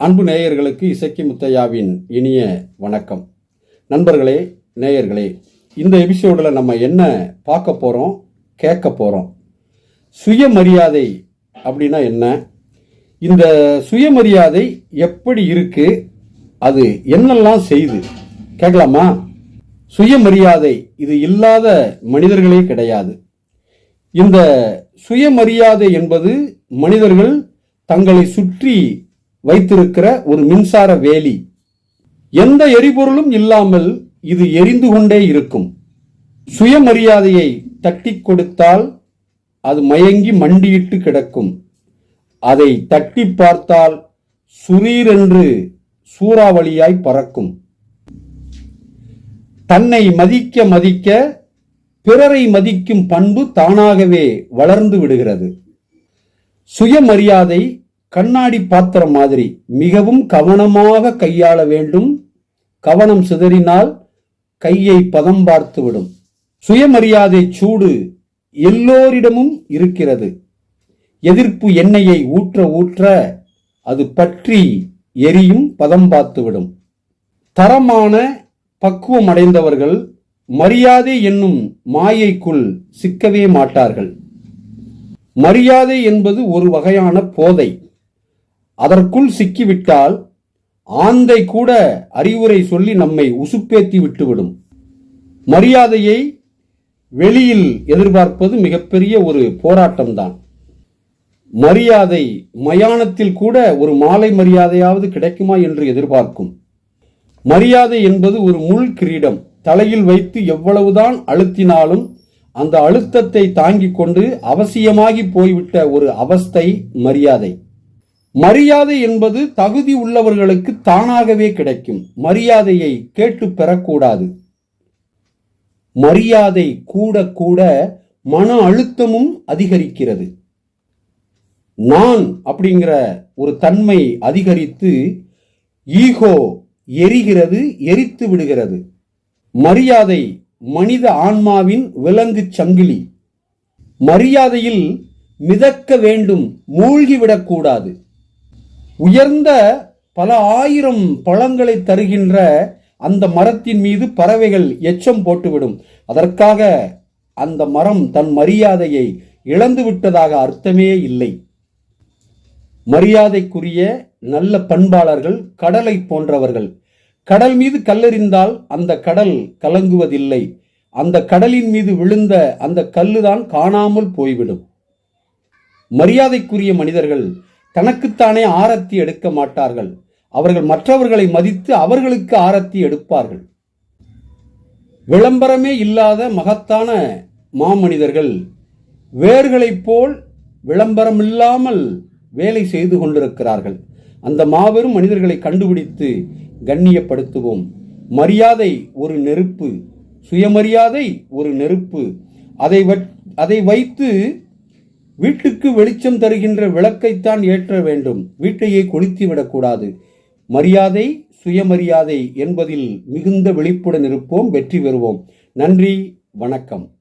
அன்பு நேயர்களுக்கு இசக்கி முத்தையாவின் இனிய வணக்கம். நண்பர்களே நேயர்களே இந்த எபிசோடில் நம்ம என்ன பார்க்க போகிறோம் கேட்க போகிறோம் சுயமரியாதை அப்படின்னா என்ன? இந்த சுயமரியாதை எப்படி இருக்கு? அது என்னெல்லாம் செய்து? கேட்கலாமா? சுயமரியாதை இது இல்லாத மனிதர்களே கிடையாது. இந்த சுயமரியாதை என்பது மனிதர்கள் தங்களை சுற்றி வைத்திருக்கிற ஒரு மின்சார வேலி. எந்த எரிபொருளும் இல்லாமல் இது எரிந்து கொண்டே இருக்கும். சுயமரியாதையை தட்டி கொடுத்தால் அது மயங்கி மண்டியிட்டு கிடக்கும். அதை தட்டி பார்த்தால் சுரீரென்று சூறாவளியாய் பறக்கும். தன்னை மதிக்க மதிக்க பிறரை மதிக்கும் பண்பு தானாகவே வளர்ந்து விடுகிறது. சுயமரியாதை கண்ணாடி பாத்திரம் மாதிரி மிகவும் கவனமாக கையாள வேண்டும். கவனம் சிதறினால் கையை பதம் பார்த்துவிடும் சுயமரியாதை சூடு எல்லோரிடமும் இருக்கிறது. எதிர்ப்பு எண்ணெயை ஊற்ற ஊற்ற அது பற்றி எரியும் பதம் பார்த்துவிடும் தரமான பக்குவம் அடைந்தவர்கள் மரியாதை என்னும் மாயைக்குள் சிக்கவே மாட்டார்கள். மரியாதை என்பது ஒரு வகையான போதை. அதற்குள் சிக்கிவிட்டால் ஆந்தை கூட அறிவுரை சொல்லி நம்மை உசுப்பேத்தி விட்டுவிடும். மரியாதையை வெளியில் எதிர்பார்ப்பது மிகப்பெரிய ஒரு போராட்டம்தான். மரியாதை மயானத்தில் கூட ஒரு மாலை மரியாதையாவது கிடைக்குமா என்று எதிர்பார்க்கும். மரியாதை என்பது ஒரு முள் கிரீடம். தலையில் வைத்து எவ்வளவுதான் அழுத்தினாலும் அந்த அழுத்தத்தை தாங்கிக் கொண்டு அவசியமாகி போய்விட்ட ஒரு அவஸ்தை மரியாதை. மரியாதை என்பது தகுதி உள்ளவர்களுக்கு தானாகவே கிடைக்கும். மரியாதையை கேட்டு பெறக்கூடாது. மரியாதை கூட கூட மன அழுத்தமும் அதிகரிக்கிறது. நான் அப்படிங்கிற ஒரு தன்மை அதிகரித்து ஈகோ எரிகிறது எரித்து விடுகிறது. மரியாதை மனித ஆன்மாவின் விலங்கு சங்கிலி. மரியாதையில் மிதக்க வேண்டும் மூழ்கிவிடக்கூடாது உயர்ந்த பல ஆயிரம் பழங்களை தருகின்ற அந்த மரத்தின் மீது பறவைகள் எச்சம் போட்டுவிடும். அதற்காக அந்த மரம் தன் மரியாதையை இழந்து விட்டதாக அர்த்தமே இல்லை. மரியாதைக்குரிய நல்ல பண்பாளர்கள் கடலை போன்றவர்கள். கடல் மீது கல்லெறிந்தால் அந்த கடல் கலங்குவதில்லை. அந்த கடலின் மீது விழுந்த அந்த கல்லுதான் காணாமல் போய்விடும். மரியாதைக்குரிய மனிதர்கள் தனக்குத்தானே ஆரத்தி எடுக்க மாட்டார்கள். அவர்கள் மற்றவர்களை மதித்து அவர்களுக்கு ஆரத்தி எடுப்பார்கள். விளம்பரமே இல்லாத மகத்தான மாமனிதர்கள் வேர்களைப் போல் விளம்பரமில்லாமல் வேலை செய்து கொண்டிருக்கிறார்கள். அந்த மாபெரும் மனிதர்களை கண்டுபிடித்து கண்ணியப்படுத்துவோம். மரியாதை ஒரு நெருப்பு சுயமரியாதை ஒரு நெருப்பு. அதை அதை வைத்து வீட்டுக்கு வெளிச்சம் தருகின்ற விளக்கைத்தான் ஏற்ற வேண்டும். வீட்டையே கொளுத்தி விடக்கூடாது மரியாதை சுயமரியாதை என்பதில் மிகுந்த விழிப்புடன் இருப்போம் வெற்றி பெறுவோம். நன்றி வணக்கம்.